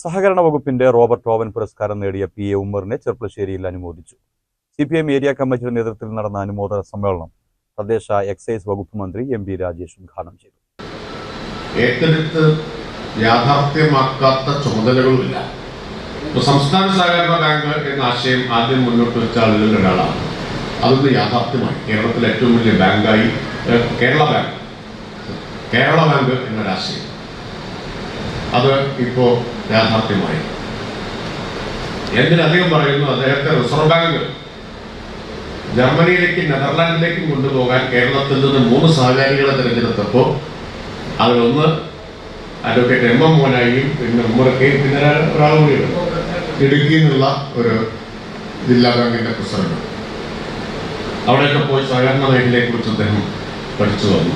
സഹകരണ വകുപ്പിന്റെ Robert Owen പുരസ്കാരം നേടിയ പി എ ഉമ്മറിനെ ചെർപ്പളശ്ശേരിയിൽ അനുമോദിച്ചു. സി പി എം ഏരിയ കമ്മിറ്റിയുടെ നേതൃത്വത്തിൽ നടന്ന അനുമോദന സമ്മേളനം തദ്ദേശ എക്സൈസ് വകുപ്പ് മന്ത്രി എം പി രാജേഷ് ഉദ്ഘാടനം ചെയ്തു. ഏറ്റെടുത്ത് യാഥാർത്ഥ്യമാക്കാത്ത ചുമതലകളുമില്ല. സംസ്ഥാന സഹകരണ ബാങ്ക് എന്ന ആശയം ആദ്യം മുന്നോട്ട് വെച്ച ആളുകളിൽ ഒരാളാണ്. അതൊന്ന് യാഥാർത്ഥ്യമായി കേരളത്തിലെ ഏറ്റവും വലിയ ബാങ്കായി കേരള ബാങ്ക്. കേരള ബാങ്ക് എന്നൊരാശയം. അത് ഇപ്പോ യാഥാർത്ഥ്യമായി. എന്തിനധികം പറയുന്നു അദ്ദേഹത്തെ റിസർവ് ബാങ്ക് ജർമ്മനിയിലേക്കും നെതർലാൻഡിലേക്കും കൊണ്ടുപോകാൻ കേരളത്തിൽ നിന്ന് മൂന്ന് സഹകാരികളെ തിരഞ്ഞെടുത്തപ്പോൾ അതിലൊന്ന് അഡ്വക്കേറ്റ് എം എം മോനായും പിന്നെ ഉമ്മറക്കയും പിന്നെ ഒരാ- ഒരാൾ കൂടിയുണ്ട് ഇടുക്കിയിൽ നിന്നുള്ള ഒരു ജില്ലാ ബാങ്കിന്റെ പ്രസിഡന്റ്. അവിടെയൊക്കെ പോയി സഹകരണ മേഖലയെ കുറിച്ച് അദ്ദേഹം പഠിച്ചു വന്നു.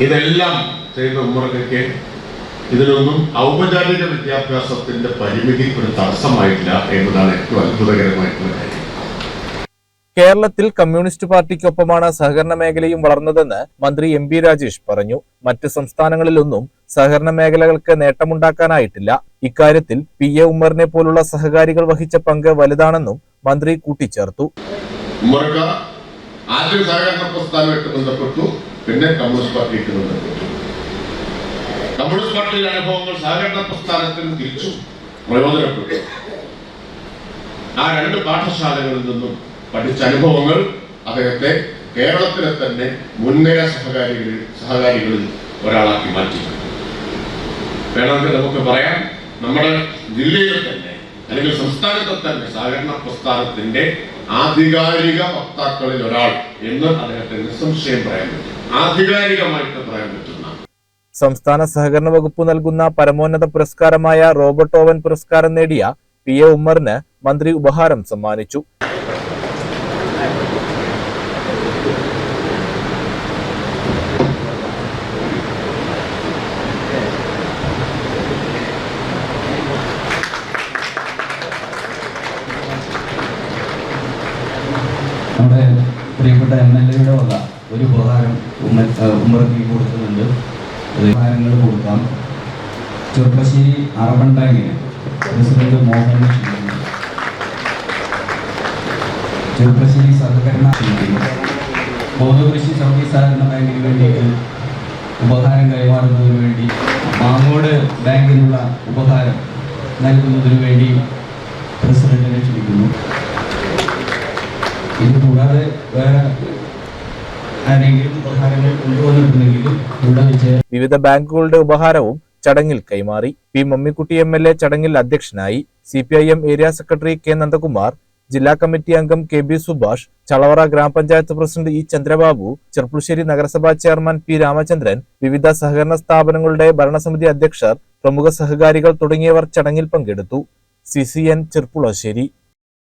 ഇതെല്ലാം ചെയ്ത ഉമ്മറക്കയ്ക്ക് ഇതിനൊന്നും ഔപചാരിക വിദ്യാഭ്യാസത്തിന്റെ പരിമിതി ഒരു തടസ്സമായിട്ടില്ല എന്നതാണ് ഏറ്റവും അത്ഭുതകരമായിട്ടുള്ള കാര്യം. കേരളത്തിൽ കമ്മ്യൂണിസ്റ്റ് പാർട്ടിക്കൊപ്പമാണ് സഹകരണ മേഖലയും വളർന്നതെന്ന് മന്ത്രി എം ബി രാജേഷ് പറഞ്ഞു. മറ്റ് സംസ്ഥാനങ്ങളിലൊന്നും സഹകരണ മേഖലകൾക്ക് നേട്ടമുണ്ടാക്കാനായിട്ടില്ല. ഇക്കാര്യത്തിൽ പി എ ഉമ്മറിനെ പോലുള്ള സഹകാരികൾ വഹിച്ച പങ്ക് വലുതാണെന്നും മന്ത്രി കൂട്ടിച്ചേർത്തു. ആദ്യം സഹകരണ പ്രസ്ഥാനമായിട്ട് ബന്ധപ്പെട്ടു പിന്നെ കമ്മ്യൂണിസ്റ്റ് പാർട്ടിയായിട്ട് ബന്ധപ്പെട്ടു. കമ്മ്യൂണിസ്റ്റ് പാർട്ടിയിലെ അനുഭവങ്ങൾ സഹകരണ പ്രസ്ഥാനത്തിന് തിരിച്ചു പ്രയോജനപ്പെട്ടു. ആ രണ്ട് പാഠശാലകളിൽ നിന്നും പഠിച്ച അനുഭവങ്ങൾ അദ്ദേഹത്തെ കേരളത്തിലെ തന്നെ മുൻനിര സഹകാരികളിൽ സഹകാരികളിൽ ഒരാളാക്കി മാറ്റി വേണമെങ്കിൽ നമുക്ക് പറയാം നമ്മുടെ ജില്ലയിൽ തന്നെ അല്ലെങ്കിൽ സംസ്ഥാനത്തെ തന്നെ സഹകരണ പ്രസ്ഥാനത്തിന്റെ ആധികാരിക വക്താക്കളിൽ ഒരാൾ എന്ന് അദ്ദേഹത്തെ നിസ്സംശയം പറയാൻ പറ്റും. ആധികാരികമായിട്ട് പറയാൻ പറ്റുന്ന സംസ്ഥാന സഹകരണ വകുപ്പ് നൽകുന്ന പരമോന്നത പുരസ്കാരമായ റോബർട്ട് ഓവൻ പുരസ്കാരം നേടിയ പി എ ഉമ്മറിന് മന്ത്രി ഉപഹാരം സമ്മാനിച്ചു. നമ്മുടെ പ്രിയപ്പെട്ട എം എൽ എയുടെ ഒരു ഉപഹാരം ഉമ്മ കൊടുക്കുന്നുണ്ട് ഉപഹാരങ്ങൾ കൊടുക്കാം ചെറുപ്പശ്ശേരി അർബൻ ബാങ്കിന് പ്രസിഡന്റ് മോഹൻ. ചെറുപ്പശ്ശേരി സഹകരണ ക്ഷണിക്കുന്നു. ബോധകൃഷി സർവീസ് സഹകരണ ബാങ്കിന് വേണ്ടിയിട്ട് ഉപഹാരം കൈമാറുന്നതിന് വേണ്ടി മാങ്ങോട് ബാങ്കിനുള്ള ഉപഹാരം നൽകുന്നതിന് വേണ്ടി പ്രസിഡന്റിനെ ക്ഷണിക്കുന്നു ഇത് കൂടാതെ വേറെ വിവിധ ബാങ്കുകളുടെ ഉപഹാരവും ചടങ്ങിൽ കൈമാറി. P Mammikutty M L A ചടങ്ങിൽ അധ്യക്ഷനായി C P I M area secretary K Nandakumar ജില്ലാ കമ്മിറ്റി അംഗം കെ ബി സുഭാഷ് ചളവറ ഗ്രാമപഞ്ചായത്ത് പ്രസിഡന്റ് ഇ ചന്ദ്രബാബു ചെർപ്പുളശ്ശേരി നഗരസഭാ ചെയർമാൻ പി രാമചന്ദ്രൻ വിവിധ സഹകരണ സ്ഥാപനങ്ങളുടെ ഭരണസമിതി അധ്യക്ഷർ പ്രമുഖ സഹകാരികൾ തുടങ്ങിയവർ ചടങ്ങിൽ പങ്കെടുത്തു. C C N Cherpulassery